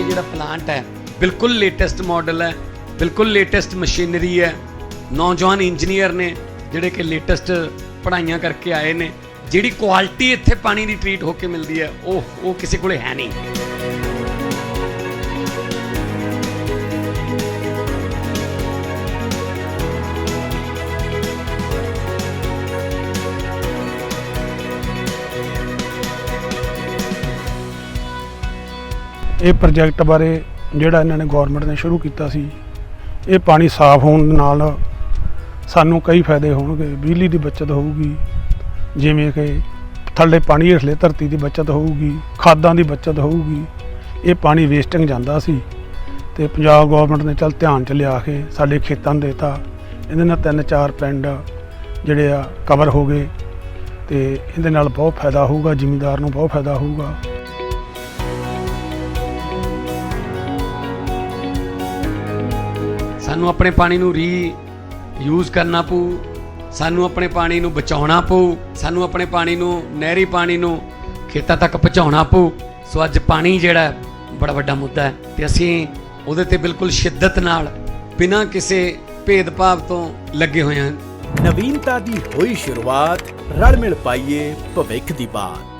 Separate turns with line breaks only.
ਇਹ ਜਿਹੜਾ ਪਲਾਂਟ ਹੈ, ਬਿਲਕੁਲ ਲੇਟੈਸਟ ਮਾਡਲ ਹੈ, ਬਿਲਕੁਲ ਲੇਟੈਸਟ ਮਸ਼ੀਨਰੀ ਹੈ। ਨੌਜਵਾਨ ਇੰਜੀਨੀਅਰ ਨੇ ਜਿਹੜੇ ਕਿ ਲੇਟੈਸਟ ਪੜ੍ਹਾਈਆਂ ਕਰਕੇ ਆਏ ਨੇ, ਜਿਹੜੀ ਕੁਆਲਿਟੀ ਇੱਥੇ ਪਾਣੀ ਦੀ ਟ੍ਰੀਟ ਹੋ ਕੇ ਮਿਲਦੀ ਹੈ, ਉਹ ਉਹ ਕਿਸੇ ਕੋਲੇ ਹੈ ਨਹੀਂ।
ਇਹ ਪ੍ਰੋਜੈਕਟ ਬਾਰੇ ਜਿਹੜਾ ਇਹਨਾਂ ਨੇ ਗਵਰਨਮੈਂਟ ਨੇ ਸ਼ੁਰੂ ਕੀਤਾ ਸੀ, ਇਹ ਪਾਣੀ ਸਾਫ਼ ਹੋਣ ਦੇ ਨਾਲ ਸਾਨੂੰ ਕਈ ਫਾਇਦੇ ਹੋਣਗੇ। ਬਿਜਲੀ ਦੀ ਬਚਤ ਹੋਊਗੀ, ਜਿਵੇਂ ਕਿ ਥੱਲੇ ਪਾਣੀ ਹੇਠਲੇ ਧਰਤੀ ਦੀ ਬਚਤ ਹੋਊਗੀ, ਖਾਦਾਂ ਦੀ ਬਚਤ ਹੋਊਗੀ, ਇਹ ਪਾਣੀ ਵੇਸਟਿੰਗ ਜਾਂਦਾ ਸੀ। ਤੇ ਪੰਜਾਬ ਗਵਰਨਮੈਂਟ ਨੇ ਚੱਲ ਧਿਆਨ ਚ ਲਿਆ ਕੇ ਸਾਡੇ ਖੇਤਾਂ ਨੂੰ ਦੇਤਾ ਇਹਦੇ ਨਾਲ ਤਿੰਨ ਚਾਰ ਪਿੰਡ ਜਿਹੜੇ ਆ ਕਵਰ ਹੋ ਗਏ। ਤੇ ਇਹਦੇ ਨਾਲ ਬਹੁਤ ਫਾਇਦਾ ਹੋਊਗਾ, ਜ਼ਿਮੀਂਦਾਰ ਨੂੰ ਬਹੁਤ ਫਾਇਦਾ ਹੋਊਗਾ।
ਸਾਨੂੰ ਆਪਣੇ ਪਾਣੀ ਨੂੰ ਰੀ ਯੂਜ਼ ਕਰਨਾ ਪਊ, ਸਾਨੂੰ ਆਪਣੇ ਪਾਣੀ ਨੂੰ ਬਚਾਉਣਾ ਪਊ, ਸਾਨੂੰ ਆਪਣੇ ਪਾਣੀ ਨੂੰ, ਨਹਿਰੀ ਪਾਣੀ ਨੂੰ ਖੇਤਾਂ ਤੱਕ ਪਹੁੰਚਾਉਣਾ ਪਊ। ਸੋ ਅੱਜ ਪਾਣੀ ਜਿਹੜਾ ਬੜਾ ਵੱਡਾ ਮੁੱਦਾ ਹੈ ਤੇ ਅਸੀਂ ਉਹਦੇ ਤੇ ਬਿਲਕੁਲ ਸ਼ਿੱਦਤ ਨਾਲ ਬਿਨਾਂ ਕਿਸੇ ਭੇਦਭਾਵ ਤੋਂ ਲੱਗੇ ਹੋਏ ਹਾਂ।
ਨਵੀਨਤਾ ਦੀ ਹੋਈ ਸ਼ੁਰੂਆਤ ਰਲ ਮਿਲ ਪਾਈਏ ਭਵਿੱਖ ਦੀ ਬਾਤ।